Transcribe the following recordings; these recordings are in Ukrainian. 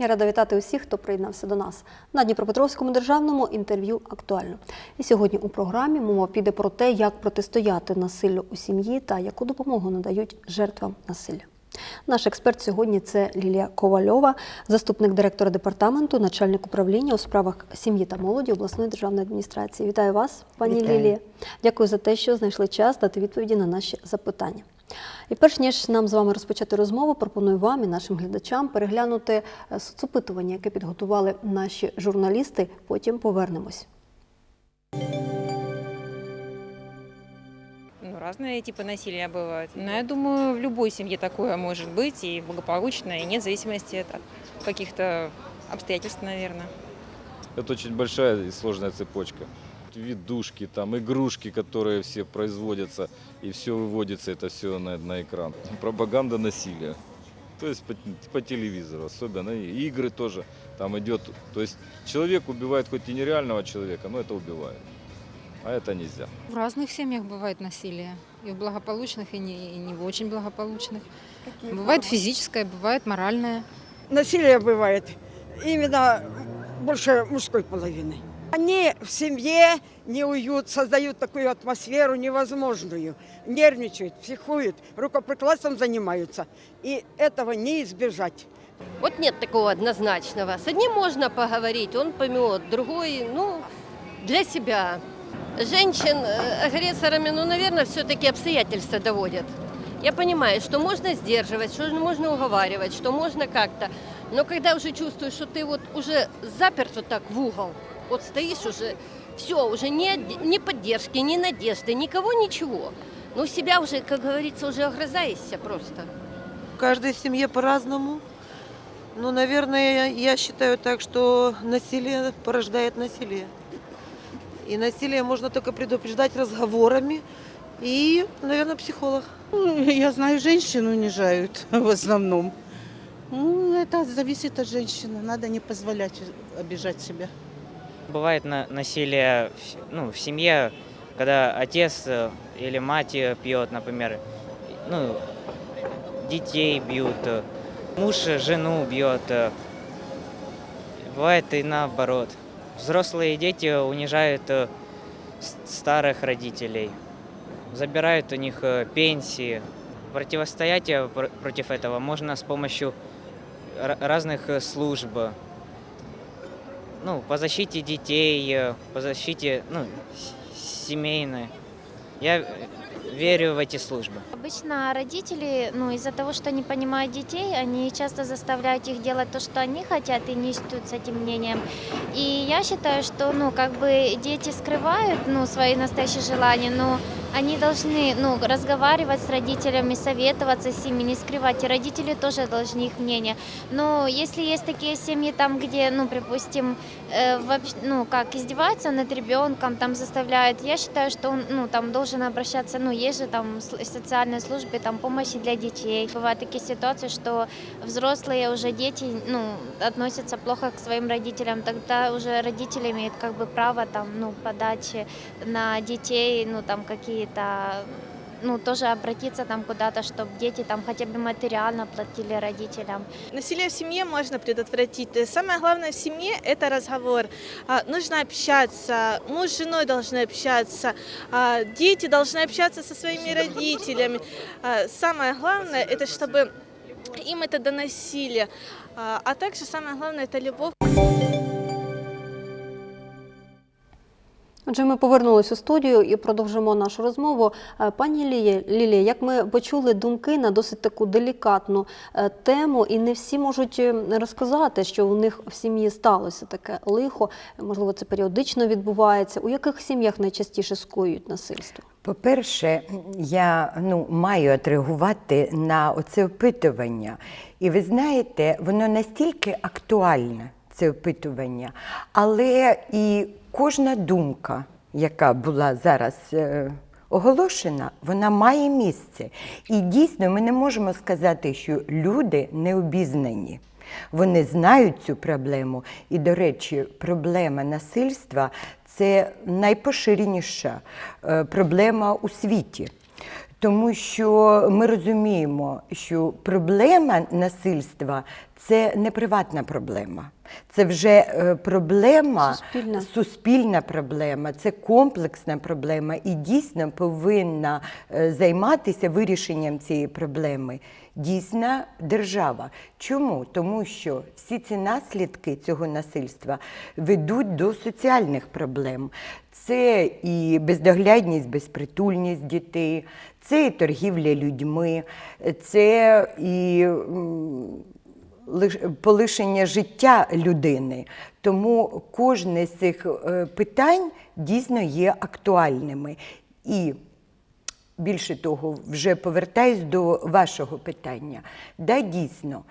Я рада вітати усіх, хто приєднався до нас на Дніпропетровському державному інтерв'ю актуально. І сьогодні у програмі мова піде про те, як протистояти насиллю у сім'ї та яку допомогу надають жертвам насилля. Наш експерт сьогодні це Лілія Ковальова, заступник директора департаменту, начальник управління у справах сім'ї та молоді обласної державної адміністрації. Вітаю вас, пані Вітаю. Лілія. Дякую за те, що знайшли час дати відповіді на наші запитання. І перш ніж нам з вами розпочати розмову, пропоную вам і нашим глядачам переглянути е, соцопитування, яке підготували наші журналісти. Потім повернемось. Ну, разные типы насилия бывают. Но я думаю, в любой семье такое может быть, и благополучно, и нет зависимости от каких-то обстоятельств, наверное. Это очень большая и сложная цепочка. Видушки, там, игрушки, которые все производятся, и все выводится, это все на, на экран. Пропаганда насилия. То есть по, по телевизору, особенно и игры тоже там идет. То есть человек убивает хоть и нереального человека, но это убивает. А это нельзя. В разных семьях бывает насилие. И в благополучных, и не, и не в очень благополучных. бывает физическое, бывает моральное. насилие бывает именно больше мужской половины. Они в семье не уют, создают такую атмосферу невозможную, нервничают, психуют, рукоприкладством занимаются. И этого не избежать. Вот нет такого однозначного. С одним можно поговорить, он поймет, другой, ну, для себя. Женщин э, агрессорами, ну, наверное, все-таки обстоятельства доводят. Я понимаю, что можно сдерживать, что можно уговаривать, что можно как-то. Но когда уже чувствуешь, что ты вот уже заперт вот так в угол, вот стоишь уже, все, уже ни, ни поддержки, ни надежды, никого, ничего. Ну, себя уже, как говорится, уже огрызаешься просто. В каждой семье по-разному. Ну, наверное, я считаю так, что насилие порождает насилие. И насилие можно только предупреждать разговорами и, наверное, психолог. Ну, Я знаю, женщин унижают в основном. Ну, это зависит от женщины. Надо не позволять обижать себя. Бывает на- насилие ну, в семье, когда отец э, или мать пьет, например, ну, детей бьют, э, муж жену бьет. э. Бывает и наоборот. Взрослые дети унижают старых родителей, забирают у них пенсии. Противостоять пр- против этого можно с помощью ра- разных служб ну, по защите детей, э, по защите, ну, с- семейной. Я э, верю в эти службы. Обычно родители, ну, из-за того, что не понимают детей, они часто заставляют их делать то, что они хотят, и не считают с этим мнением. И я считаю, что, ну, как бы дети скрывают, ну, свои настоящие желания, но они должны, ну, разговаривать с родителями, советоваться с ними, не скрывать. И родители тоже должны их мнение. Но если есть такие семьи, там, где, ну, припустим, э, вообще, ну, как издеваются над ребенком, там заставляют, я считаю, что он, ну, там должен обращаться, ну, есть же там социальные службы, там помощи для детей. Бывают такие ситуации, что взрослые уже дети, ну, относятся плохо к своим родителям, тогда уже родители имеют как бы право там, ну, подать на детей, ну, там какие-то ну, тоже обратиться там куда-то, чтобы дети там хотя бы материально платили родителям. Насилие в семье можно предотвратить. Самое главное в семье – это разговор. А, Нужно общаться, муж с женой должны общаться, а, дети должны общаться со своими родителями. А, Самое главное – это чтобы им это доносили. А также самое главное – это любовь. Отже, ми повернулись у студію і продовжимо нашу розмову. Е, Пані Лілія, як ми почули думки на досить таку делікатну е, тему, і не всі можуть е, розказати, що у них в сім'ї сталося таке лихо. Можливо, це періодично відбувається. У яких сім'ях найчастіше скоюють насильство? По-перше, я ну, маю отреагувати на оце опитування. І ви знаєте, воно настільки актуальне, це опитування, але і кожна думка, яка була зараз е, оголошена, вона має місце. І дійсно ми не можемо сказати, що люди не обізнані. Вони знають цю проблему. І, до речі, проблема насильства це найпоширеніша е, проблема у світі. Тому що ми розуміємо, що проблема насильства це не приватна проблема. Це вже е, проблема, Суспільна. суспільна проблема, це комплексна проблема і дійсно повинна е, займатися вирішенням цієї проблеми дійсна держава. Чому? Тому що всі ці наслідки цього насильства ведуть до соціальних проблем. Це і бездоглядність, безпритульність дітей, це і торгівля людьми, це і полишення життя людини. Тому кожне з цих е, питань дійсно є актуальними. І більше того, вже повертаюсь до вашого питання. Да, дійсно,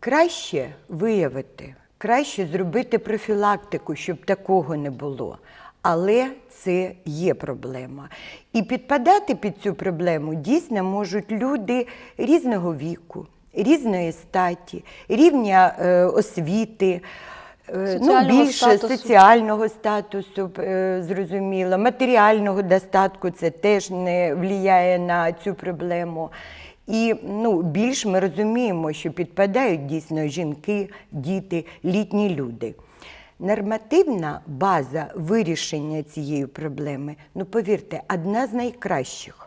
краще виявити, краще зробити профілактику, щоб такого не було. Але це є проблема. І підпадати під цю проблему дійсно можуть люди різного віку, різної статі, рівня е, освіти. Е, Ну, більше статусу. соціального статусу, е, зрозуміло, матеріального достатку це теж не впливає на цю проблему. І ну, більш ми розуміємо, що підпадають дійсно жінки, діти, літні люди. Нормативна база вирішення цієї проблеми, ну повірте, одна з найкращих.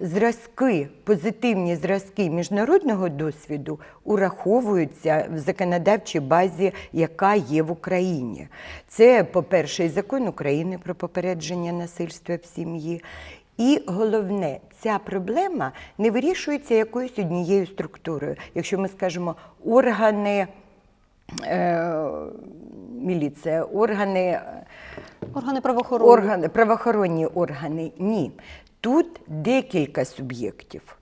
Зразки, позитивні зразки міжнародного досвіду ураховуються в законодавчій базі, яка є в Україні. Це, по-перше, закон України про попередження насильства в сім'ї. І головне, ця проблема не вирішується якоюсь однією структурою. Якщо ми скажемо органи. Е, міліція, органи Органи правоохорони. Органи, правоохоронні органи. Ні. Тут декілька суб'єктів.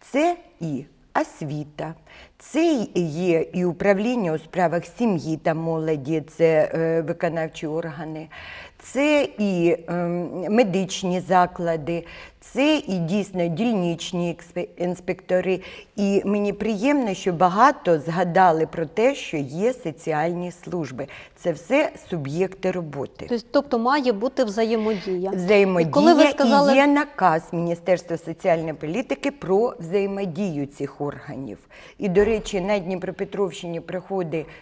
Це і освіта, це є і управління у справах сім'ї та молоді, це е, виконавчі органи, це і ем, медичні заклади, це і дійсно дільничні інспектори. І мені приємно, що багато згадали про те, що є соціальні служби. Це все суб'єкти роботи. Тобто, тобто має бути взаємодія. Взаємодія І коли ви сказали- і є наказ Міністерства соціальної політики про взаємодію цих органів. І, до речі, на Дніпропетровщині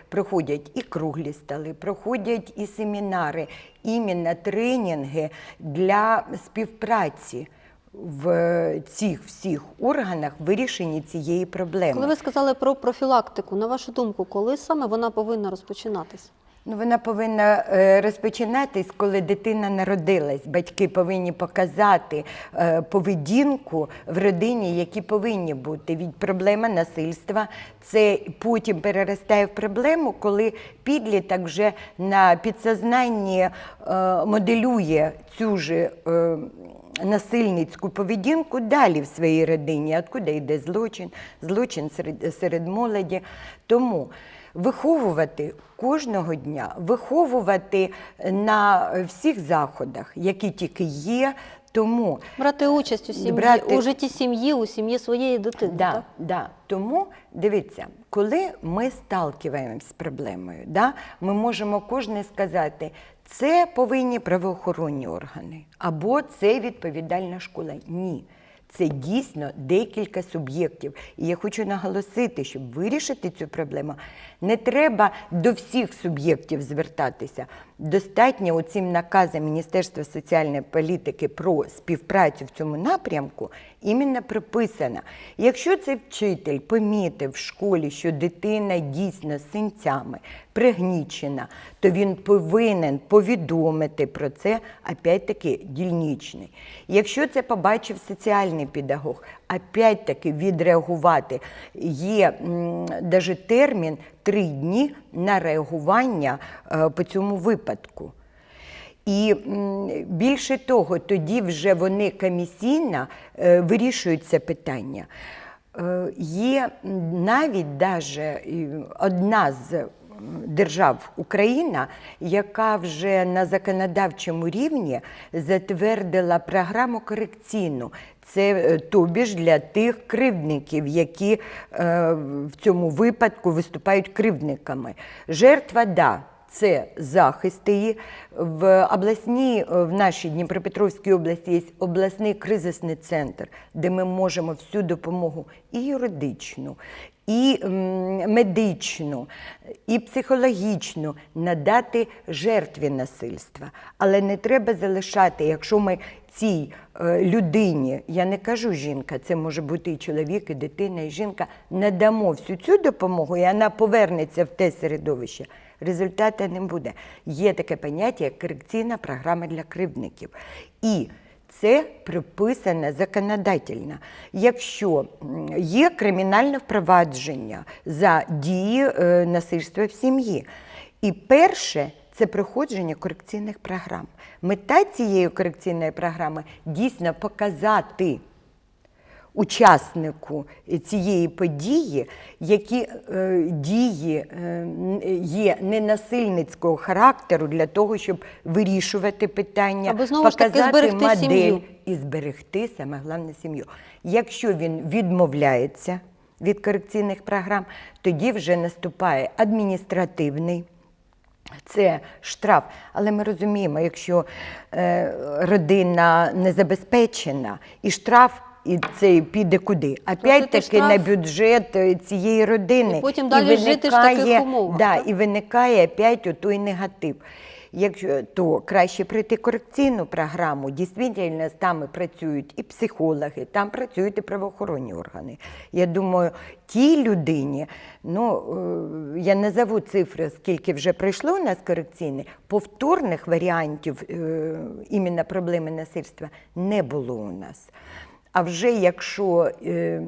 проходять і круглі столи, проходять і семінари, іменно тренінги для співпраці в цих всіх органах вирішенні цієї проблеми. Коли ви сказали про профілактику, на вашу думку, коли саме вона повинна розпочинатись? Ну, вона повинна е, розпочинатись, коли дитина народилась. Батьки повинні показати е, поведінку в родині, які повинні бути. Від проблема насильства це потім переростає в проблему, коли підліток вже на підсознанні е, моделює цю ж. Насильницьку поведінку далі в своїй родині, откуда йде злочин, злочин серед, серед молоді. Тому виховувати кожного дня, виховувати на всіх заходах, які тільки є. Тому Брати участь у сім'ї, Брати- у житті сім'ї, у сім'ї своєї дитини. Да, так? да. Тому дивіться, коли ми сталкиваємося з проблемою, да, ми можемо кожен сказати, це повинні правоохоронні органи або це відповідальна школа. Ні. Це дійсно декілька суб'єктів. І я хочу наголосити, щоб вирішити цю проблему, не треба до всіх суб'єктів звертатися. Достатньо оцим наказом Міністерства соціальної політики про співпрацю в цьому напрямку іменно прописано. Якщо цей вчитель помітив в школі, що дитина дійсно синцями пригнічена, то він повинен повідомити про це опять-таки дільничний. Якщо це побачив соціальний педагог, опять-таки відреагувати. Є навіть термін три дні на реагування е, по цьому випадку. І більше того, тоді вже вони комісійно е, вирішують це питання. Е, Є навіть даже одна з держав Україна, яка вже на законодавчому рівні затвердила програму корекційну. Це е, тобі ж для тих кривдників, які е, в цьому випадку виступають кривдниками. Жертва, да, це захист її. В обласній, в нашій Дніпропетровській області є обласний кризисний центр, де ми можемо всю допомогу і юридичну, і медичну, і психологічну надати жертві насильства. Але не треба залишати, якщо ми цій е, людині, я не кажу жінка, це може бути і чоловік, і дитина, і жінка, надамо всю цю допомогу, і вона повернеться в те середовище. Результату не буде. Є таке поняття, як корекційна програма для кривдників. І це приписане законодательно. Якщо є кримінальне впровадження за дії е, насильства в сім'ї, і перше це проходження корекційних програм. Мета цієї корекційної програми дійсно показати учаснику цієї події, які е, дії е, є ненасильницького характеру для того, щоб вирішувати питання, Аби знову ж таки показати зберегти модель сім'ю. і зберегти саме головне сім'ю. Якщо він відмовляється від корекційних програм, тоді вже наступає адміністративний. Це штраф, але ми розуміємо, якщо е, родина не забезпечена, і штраф, і це піде куди? Опять-таки на бюджет е, цієї родини. І потім далі жити в таких умовах, Да, так? і виникає опять отой негатив. Якщо то краще пройти корекційну програму, дійсно там працюють і психологи, там працюють і правоохоронні органи. Я думаю, тій людині, ну е, я назову цифри, скільки вже пройшло у нас корекційне, повторних варіантів е, іменно проблеми насильства не було у нас. А вже якщо е,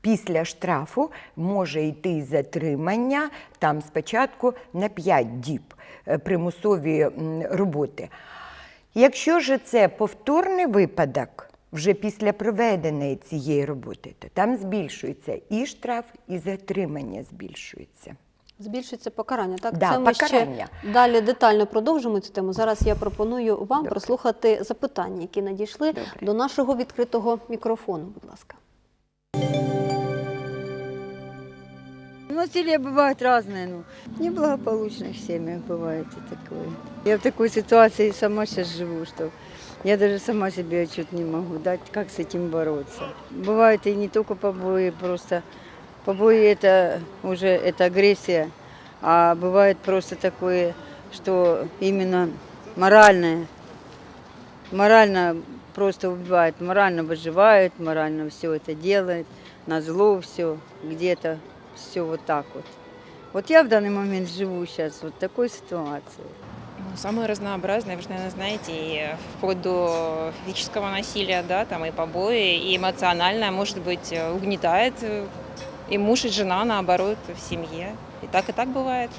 після штрафу може йти затримання там спочатку на 5 діб е, примусові роботи. Якщо ж це повторний випадок, вже після проведеної цієї роботи, то там збільшується і штраф, і затримання збільшується. Збільшується покарання. Так, Да, це ми покарання. ще далі детально продовжимо цю тему. Зараз я пропоную вам прослухати запитання, які надійшли до нашого відкритого мікрофону. Будь ласка. Насилие бывает разное, ну, в неблагополучных семьях бывает и такое. Я в такой ситуации сама сейчас живу, что я даже сама себе отчет не могу дать, как с этим бороться. Бывает и не только побои, просто побои это уже это агрессия, а бывает просто такое, что именно моральное, морально просто убивает, морально выживает, морально все это делает, на зло все, где-то все вот так вот. Вот я в данный момент живу сейчас вот такой ситуации. Ну, Самые разнообразные, вы же, наверное, знаете, и вплоть до физического насилия, да, там и побои, и эмоциональное, может быть, э, угнетает э, и муж, и жена, наоборот, в семье. И так, и так бывает.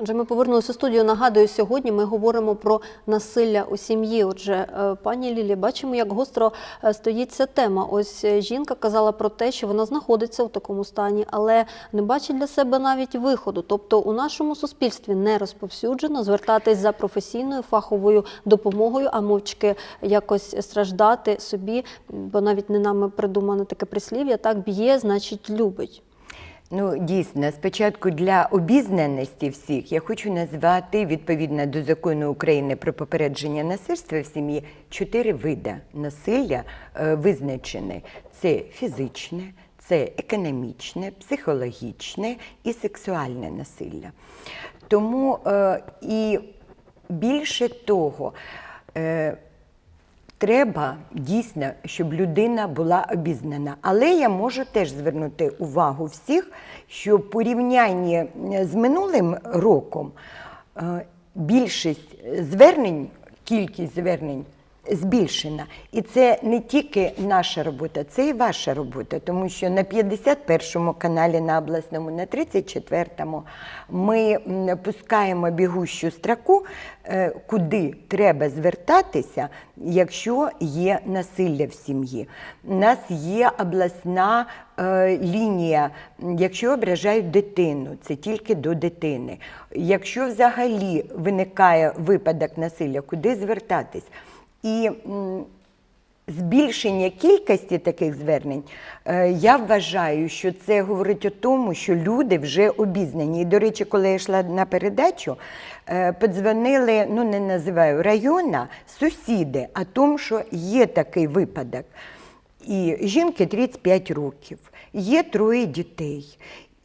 Отже, ми повернулися у студію. Нагадую, сьогодні ми говоримо про насилля у сім'ї. Отже, е, пані Лілі, бачимо, як гостро е, стоїть ця тема. Ось е, жінка казала про те, що вона знаходиться у такому стані, але не бачить для себе навіть виходу. Тобто у нашому суспільстві не розповсюджено звертатись за професійною фаховою допомогою, а мовчки якось страждати собі, бо навіть не нами придумане таке прислів'я, так б'є, значить любить. Ну, дійсно, спочатку для обізнаності всіх я хочу назвати відповідно до закону України про попередження насильства в сім'ї чотири види насилля е, визначені: це фізичне, це економічне, психологічне і сексуальне насилля. Тому е, і більше того, е, Треба дійсно, щоб людина була обізнана. Але я можу теж звернути увагу всіх, що в порівнянні е, з минулим роком е, більшість звернень, кількість звернень збільшена. І це не тільки наша робота, це і ваша робота, тому що на 51-му каналі на обласному, на 34-му ми пускаємо бігущу строку, е, куди треба звертатися, якщо є насилля в сім'ї. У нас є обласна е, лінія, якщо ображають дитину, це тільки до дитини. Якщо взагалі виникає випадок насилля, куди звертатись? І збільшення кількості таких звернень, е, я вважаю, що це говорить о тому, що люди вже обізнані. І, до речі, коли я йшла на передачу, е, подзвонили, ну не називаю района, сусіди, о тому, що є такий випадок. І жінки 35 років, є троє дітей.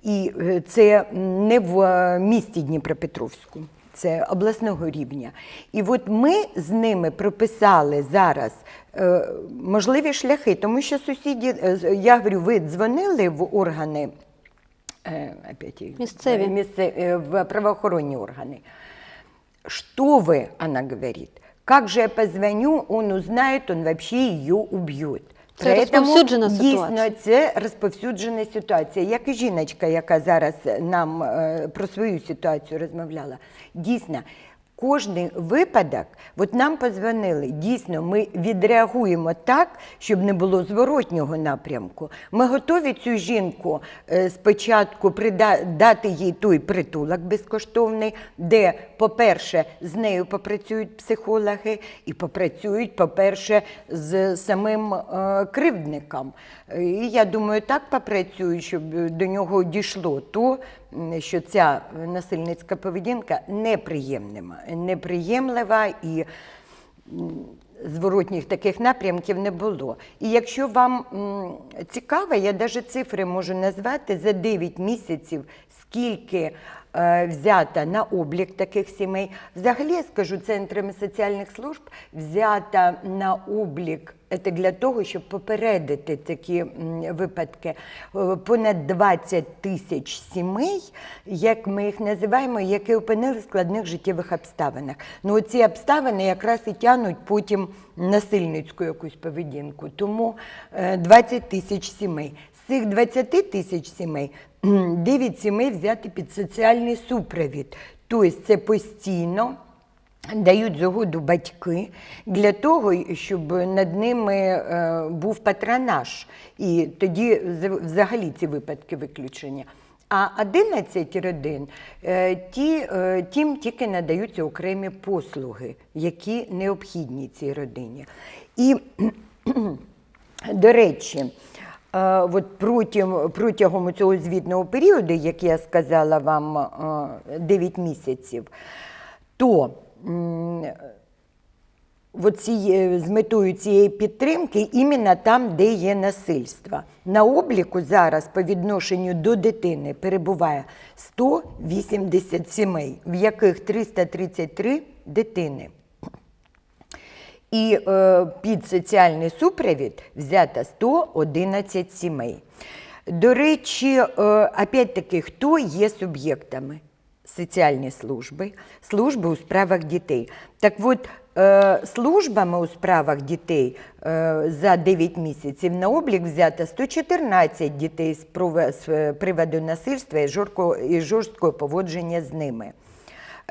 І е, це не в місті Дніпропетровську, це обласного рівня. І от ми з ними прописали зараз е, можливі шляхи, тому що сусіді, е, з- я говорю, ви дзвонили в органи э, опять их, Місцеві. э, місце- э, в правоохоронні органи. Что вы, она говорит, как же я позвоню, он узнает, он вообще ее убьет. Це розповсюджена ситуація. дійсно це розповсюджена ситуація. Як і жіночка, яка зараз нам е, про свою ситуацію розмовляла. Дійсно, кожний випадок, от нам позвонили, дійсно, ми відреагуємо так, щоб не було зворотнього напрямку. Ми готові цю жінку е, спочатку дати їй той притулок безкоштовний, де, по-перше, з нею попрацюють психологи, і попрацюють, по-перше, з самим е, кривдником. Е, І я думаю, так попрацюють, щоб до нього дійшло то, що ця насильницька поведінка неприємна, неприємлива і зворотніх таких напрямків не було. І якщо вам цікаво, я навіть цифри можу назвати за 9 місяців, скільки е, взято на облік таких сімей. Взагалі, я скажу, центрами соціальних служб взято на облік. Це для того, щоб попередити такі випадки. Е, Понад 20 тисяч сімей, як ми їх називаємо, які опинили в складних життєвих обставинах. Ну, ці обставини якраз і тягнуть потім насильницьку якусь поведінку. Тому е, 20 тисяч сімей. З цих 20 тисяч сімей 9 сімей взяти під соціальний супровід. Тобто це постійно дають згоду батьки для того, щоб над ними е, був патронаж. І тоді взагалі ці випадки виключення. А 11 родин е, ті, е, тим тільки надаються окремі послуги, які необхідні цій родині. І до речі, от протягом, протягом цього звітного періоду, як я сказала вам, е, 9 місяців, то ці, з метою цієї підтримки іменно там, де є насильство. На обліку зараз по відношенню до дитини перебуває 180 сімей, в яких 333 дитини. І е, під соціальний супровід взято 111 сімей. До речі, е, опять-таки, хто є суб'єктами? Соціальні служби, служби у справах дітей. Так от, е, службами у справах дітей е, за 9 місяців на облік взято 114 дітей з е, приводу насильства і жорсткого поводження з ними.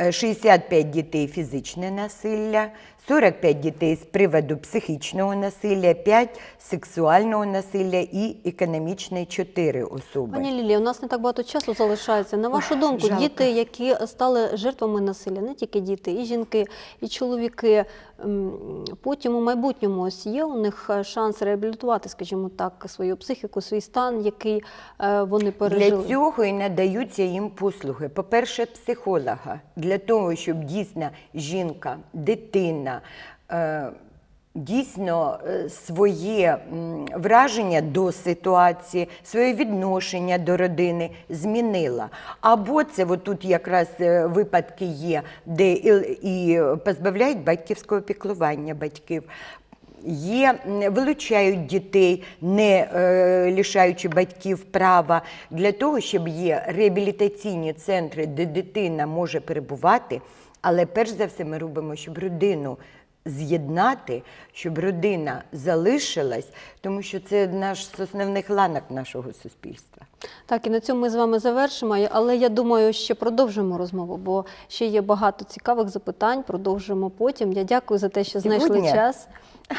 Е, 65 дітей фізичне насилля, 45 дітей з приводу психічного насилля, 5 сексуального насилля і економічне 4 особи. Пані Лілі, у нас не так багато часу залишається. На вашу думку, жалко. діти, які стали жертвами насилля, не тільки діти, і жінки, і чоловіки, потім у майбутньому ось є у них е, шанс реабілітувати, скажімо так, свою психіку, свій стан, який е, вони пережили. Для цього і надаються їм послуги. По-перше, психолога, для того, щоб дійсно жінка, дитина е, дійсно е, своє враження до ситуації, своє відношення до родини змінила. Або це от тут якраз е, випадки є, де і, позбавляють батьківського піклування батьків. Є, вилучають дітей, не е, лишаючи батьків права, для того, щоб є реабілітаційні центри, де дитина може перебувати. Але перш за все ми робимо, щоб родину з'єднати, щоб родина залишилась, тому що це наш з основних ланок нашого суспільства. Так, і на цьому ми з вами завершимо. Але я думаю, ще продовжимо розмову, бо ще є багато цікавих запитань. Продовжимо потім. Я дякую за те, що знайшли час.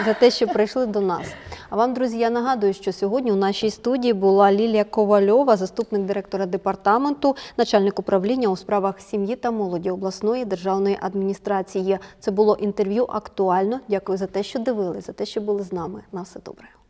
За те, що прийшли до нас. А вам, друзі, я нагадую, що сьогодні у нашій студії була Лілія Ковальова, заступник директора департаменту, начальник управління у справах сім'ї та молоді обласної державної адміністрації. Це було інтерв'ю актуально. Дякую за те, що дивились, за те, що були з нами. На все добре.